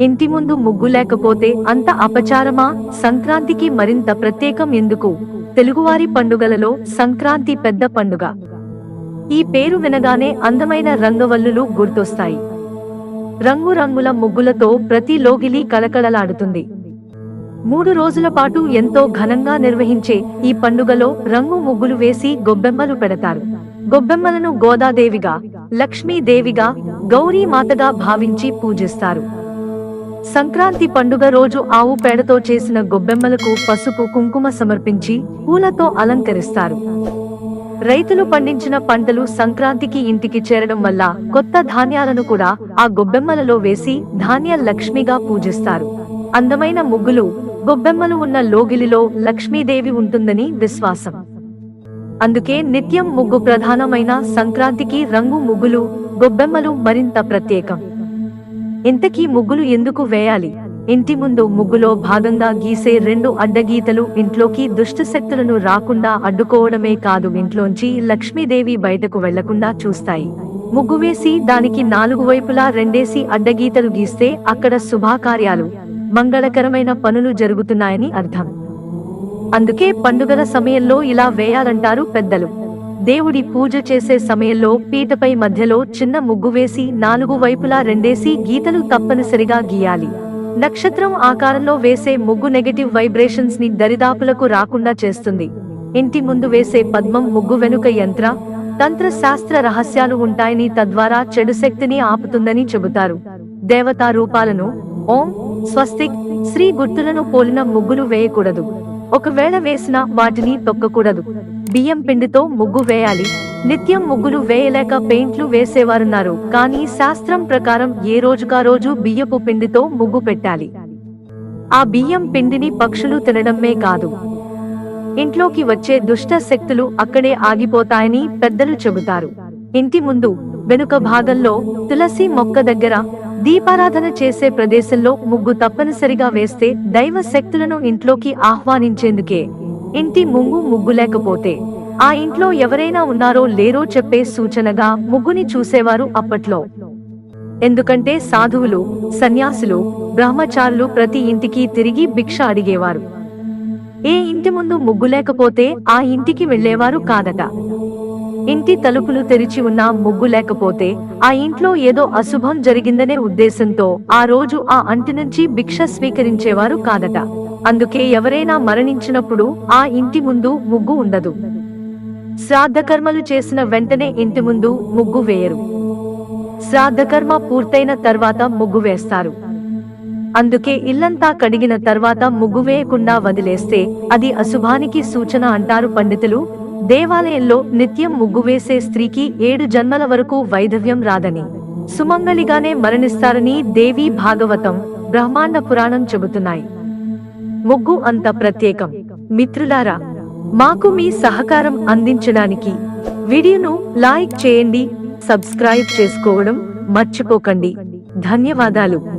ఇంటి ముందు ముగ్గు లేకపోతే అంత అపచారమా? సంక్రాంతికి మరింత ప్రత్యేకం ఎందుకు? తెలుగువారి పండుగలలో సంక్రాంతి పెద్ద పండుగ. ఈ పేరు వినగానే అందమైన రంగవల్లులు గుర్తొస్తాయి. రంగురంగుల ముగ్గులతో ప్రతి లోగిలి కలకలలాడుతుంది. మూడు రోజుల పాటు ఎంతో ఘనంగా నిర్వహించే ఈ పండుగలో రంగు ముగ్గులు వేసి గొబ్బెమ్మలు పెడతారు. గొబ్బెమ్మలను గోదాదేవిగా లక్ష్మీదేవిగా గౌరీమాతగా భావించి పూజిస్తారు. సంక్రాంతి పండుగ రోజు ఆవు పేడతో చేసిన గొబ్బెమ్మలకు పసుపు కుంకుమ సమర్పించి పూలతో అలంకరిస్తారు. రైతులు పండించిన పంటలు సంక్రాంతికి ఇంటికి చేరడం వల్ల కొత్త ధాన్యాలను కూడా ఆ గొబ్బెమ్మలలో వేసి ధాన్య లక్ష్మిగా పూజిస్తారు. అందమైన ముగ్గులు గొబ్బెమ్మలు ఉన్న లోగిలిలో లక్ష్మీదేవి ఉంటుందని విశ్వాసం. అందుకే నిత్యం ముగ్గు ప్రధానమైన సంక్రాంతికి రంగు ముగ్గులు గొబ్బెమ్మలు మరింత ప్రత్యేకం. ఇంతకీ ముగ్గులు ఎందుకు వేయాలి? ఇంటి ముందు ముగ్గులో భాగంగా గీసే రెండు అడ్డగీతలు ఇంట్లోకి దుష్టశక్తులను రాకుండా అడ్డుకోవడమే కాదు ఇంట్లోంచి లక్ష్మీదేవి బయటకు వెళ్ళకుండా చూస్తాయి. ముగ్గు వేసి దానికి నాలుగు వైపులా రెండేసి అడ్డగీతలు గీస్తే అక్కడ శుభాకార్యాలు మంగళకరమైన పనులు జరుగుతున్నాయని అర్థం. అందుకే పండుగల సమయంలో ఇలా వేయాలంటారు పెద్దలు. దేవుడి పూజ చేసే సమయంలో పీటపై మధ్యలో చిన్న ముగ్గు వేసి నాలుగు వైపులా రెండేసి గీతలు తప్పనిసరిగా గీయాలి. నక్షత్రం ఆకారంలో వేసే ముగ్గు నెగటివ్ వైబ్రేషన్స్ని దరిదాపులకు రాకుండా చేస్తుంది. ఇంటి ముందు వేసే పద్మం ముగ్గు వెనుక యంత్ర తంత్ర శాస్త్ర రహస్యాలు ఉంటాయని తద్వారా చెడు శక్తిని ఆపుతుందని చెబుతారు. దేవతా రూపాలను ఓం స్వస్తిక్ శ్రీ గుర్తులను పోలిన ముగ్గులు వేయకూడదు. ఒకవేళ వేసినా వాటిని తొక్కకూడదు. బియ్యం పిండితో ముగ్గు వేయాలి. నిత్యం ముగ్గులు వేయలేక పెయింట్లు వేసేవారున్నారు. కానీ శాస్త్రం ప్రకారం ఏ రోజుకా రోజు బియ్యపు పిండితో ముగ్గు పెట్టాలి. ఆ బియ్యం పిండిని పక్షులు తినడమే కాదు. ఇంట్లోకి వచ్చే దుష్ట శక్తులు అక్కడే ఆగిపోతాయని పెద్దలు చెబుతారు. ఇంటి ముందు వెనుక భాగంలో తులసి మొక్క దగ్గర దీపారాధన చేసే ప్రదేశంలో ముగ్గు తప్పనిసరిగా వేస్తే దైవ శక్తులను ఇంట్లోకి ఆహ్వానించేందుకే. ఇంటి ముంగు ముగ్గు లేకపోతే ఆ ఇంట్లో ఎవరైనా ఉన్నారో లేరో చెప్పే సూచనగా ముగ్గుని చూసేవారు అప్పట్లో. ఎందుకంటే సాధువులు సన్యాసులు బ్రహ్మచారులు ప్రతి ఇంటికి తిరిగి భిక్ష అడిగేవారు. ఏ ఇంటి ముందు ముగ్గు లేకపోతే ఆ ఇంటికి వెళ్ళేవారు కాదట. ఇంటి తలుపులు తెరిచి ఉన్న ముగ్గు లేకపోతే ఆ ఇంట్లో ఏదో అశుభం జరిగిందనే ఉద్దేశంతో ఆ రోజు ఆ అంటి నుంచి భిక్ష స్వీకరించేవారు కాదట. అందుకే ఎవరైనా మరణించినప్పుడు ఆ ఇంటి ముందు ముగ్గు ఉండదు. శ్రాద్ధకర్మలు చేసిన వెంటనే ఇంటి ముందు ముగ్గు వేయరు. శ్రాద్ధకర్మ పూర్తయిన తర్వాత ముగ్గు వేస్తారు. అందుకే ఇల్లంతా కడిగిన తర్వాత ముగ్గు వేయకుండా వదిలేస్తే అది అశుభానికి సూచన అంటారు పండితులు దేవాలయంలో నిత్యం ముగ్గు వేసే స్త్రీకి ఏడు జన్మల వరకు వైధవ్యం రాదని. సుమంగళిగానే మరణిస్తారని దేవి భాగవతం బ్రహ్మాండ పురాణం చెబుతున్నాయి. ముగ్గు అంత ప్రత్యేకం. మిత్రులారా మాకు మీ సహకారం అందించడానికి వీడియోను లైక్ చేయండి సబ్స్క్రైబ్ చేసుకోవడం మర్చిపోకండి. ధన్యవాదాలు.